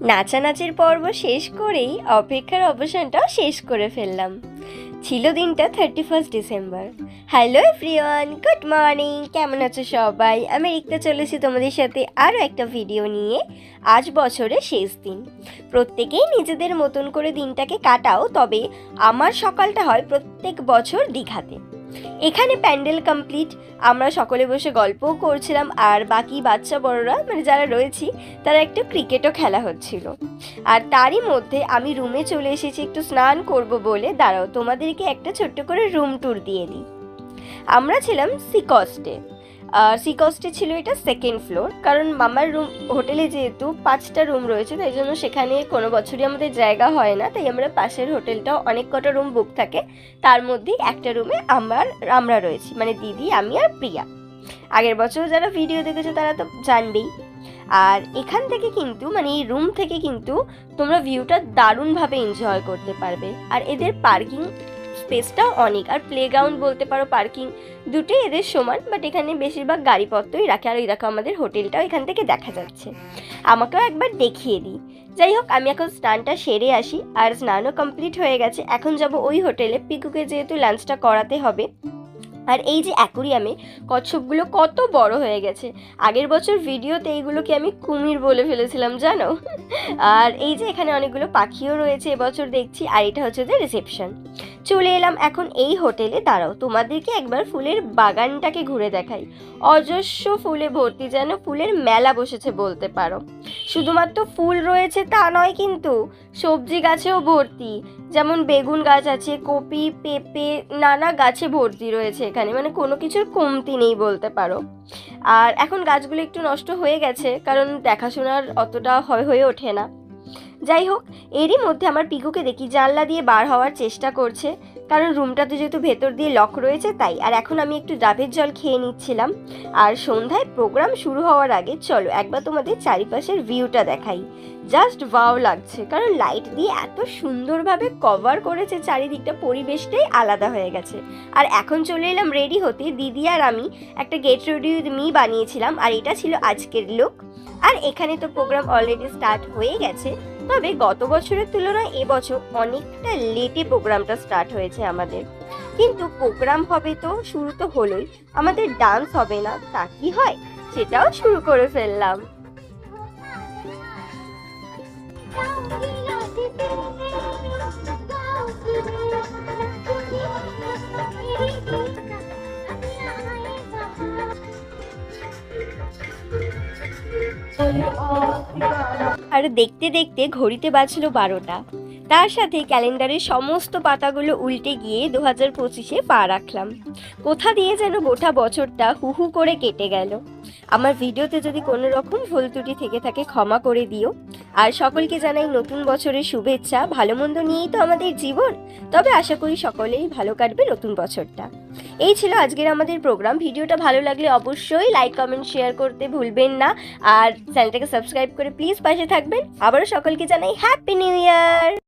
নাচানাচির পর্ব শেষ করেই অপেক্ষার অবসানটাও শেষ করে ফেললাম। ছিল দিনটা thirty first December hello everyone good morning কেমন আছো সবাই? আমি রিক্তা চলেছি তোমাদের সাথে আরও একটা ভিডিও নিয়ে। আজ বছরের শেষ দিন। প্রত্যেকেই নিজেদের মতন করে দিনটাকে কাটাও, তবে আমার সকালটা হয় প্রত্যেক বছর দীঘাতে। এখানে প্যান্ডেল কমপ্লিট। আমরা সকলে বসে গল্পও করছিলাম, আর বাকি বাচ্চা বড়রা মানে যারা রয়েছি, তারা একটু ক্রিকেটও খেলা হচ্ছিল। আর তারই মধ্যে আমি রুমে চলে এসেছি, একটু স্নান করব বলে। দাঁড়াও, তোমাদেরকে একটা ছোট্ট করে রুম ট্যুর দিয়ে দিই। আমরা ছিলাম সিকস্টে আর সিকস্টে ছিল এটা সেকেন্ড ফ্লোর কারণ মামার রুম হোটেলে যেহেতু পাঁচটা রুম রয়েছে, তাই জন্য সেখানে কোনো বছরই আমাদের জায়গা হয় না, তাই আমরা পাশের হোটেলটাও অনেক কটা রুম বুক থাকে, তার মধ্যেই একটা রুমে আমার, আমরা রয়েছি মানে দিদি, আমি আর প্রিয়া। আগের বছর যারা ভিডিও দেখেছ তারা তো জানবেই। আর এখান থেকে কিন্তু মানে এই রুম থেকে কিন্তু তোমরা ভিউটা দারুণভাবে এনজয় করতে পারবে। আর এদের পার্কিং স্পেসটাও অনেক। আর প্লেগ্রাউন্ড বলতে পারো পার্কিং দুটোই এদের সমান বাট এখানে বেশিরভাগ গাড়িপত্রই রাখে। আর ওই দেখো আমাদের হোটেলটাও এখান থেকে দেখা যাচ্ছে। আমাকেও একবার দেখিয়ে দিই। যাই হোক, আমি এখন স্নানটা সেরে আসি, আর স্নানও কমপ্লিট হয়ে গেছে। এখন যাব ওই হোটেলে। পিকুকে যেহেতু লাঞ্চটা করাতে হবে, আর এই যে অ্যাকুরিয়ামে কচ্ছপগুলো কত বড় হয়ে গেছে। আগের বছর ভিডিওতে এইগুলোকে আমি কুমির বলে ফেলেছিলাম, জানো? আর এই যে এখানে অনেকগুলো পাখিও রয়েছে, এবছর দেখছি, আর এটা হচ্ছে যে রিসেপশন চলে এলাম এখন এই হোটেলে। দাঁড়াও, তোমাদেরকে একবার ফুলের বাগানটাকে ঘুরে দেখাই। অজস্র ফুলে ভর্তি যেন ফুলের মেলা বসেছে বলতে পারো। শুধুমাত্র ফুল রয়েছে তা নয় কিন্তু, সবজি গাছেও ভর্তি। যেমন বেগুন গাছ আছে, কপি, পেঁপে, নানা গাছে ভর্তি রয়েছে এখানে। মানে কোনো কিছুর কমতি নেই বলতে পারো। আর এখন গাছগুলো একটু নষ্ট হয়ে গেছে, কারণ দেখাশোনার অতটা হয় হয়ে ওঠে না। যাই হোক, এরই মধ্যে আমার পিকুকে দেখি জানলা দিয়ে বার হওয়ার চেষ্টা করছে। কারণ রুমটাতে যেহেতু ভেতর দিয়ে লক রয়েছে তাই, আর এখন আমি একটু ডাবের জল খেয়ে নিচ্ছিলাম। আর সন্ধ্যায় প্রোগ্রাম শুরু হওয়ার আগে চলো একবার তোমাদের চারিপাশের ভিউটা দেখাই। জাস্ট ভাও লাগছে, কারণ লাইট দিয়ে এত সুন্দরভাবে কভার করেছে চারিদিকটা, পরিবেশটাই আলাদা হয়ে গেছে। আর এখন চলে এলাম রেডি হতে, দিদি আর আমি একটা গেট রেডি উইথ মি বানিয়েছিলাম, আর এটা ছিল আজকের লুক। আর এখানে তো প্রোগ্রাম অলরেডি স্টার্ট হয়ে গেছে। তবে গত বছরের তুলনায় এবছর অনেকটা লেটে প্রোগ্রামটা স্টার্ট হয়েছে আমাদের। কিন্তু প্রোগ্রাম হবে তো, শুরু তো হলোই। আমাদের ডান্স হবে না, তা কি হয়? সেটাও শুরু করে ফেললাম। আর দেখতে দেখতে ঘড়িতে বাজলো বারোটা। তার সাথে ক্যালেন্ডারের সমস্ত পাতাগুলো উল্টে গিয়ে দু হাজার পঁচিশে পা রাখলাম। কোথা দিয়ে যেন গোটা বছরটা হু হু করে কেটে গেল। আমার ভিডিওতে যদি কোনো রকম ভুল ত্রুটি থেকে থাকে ক্ষমা করে দিও। আর সকলকে জানাই নতুন বছরের শুভেচ্ছা, ভালো মন্দ নিয়েই তো আমাদের জীবন। তবে আশা করি সকলেই ভালো কাটবে নতুন বছরটা। এই ছিল আজকের আমাদের প্রোগ্রাম। ভিডিওটা ভালো লাগলে অবশ্যই লাইক, কমেন্ট, শেয়ার করতে ভুলবেন না। আর চ্যানেলটাকে সাবস্ক্রাইব করে প্লিজ পাশে থাকবেন। আবারও সকলকে জানাই হ্যাপি নিউ ইয়ার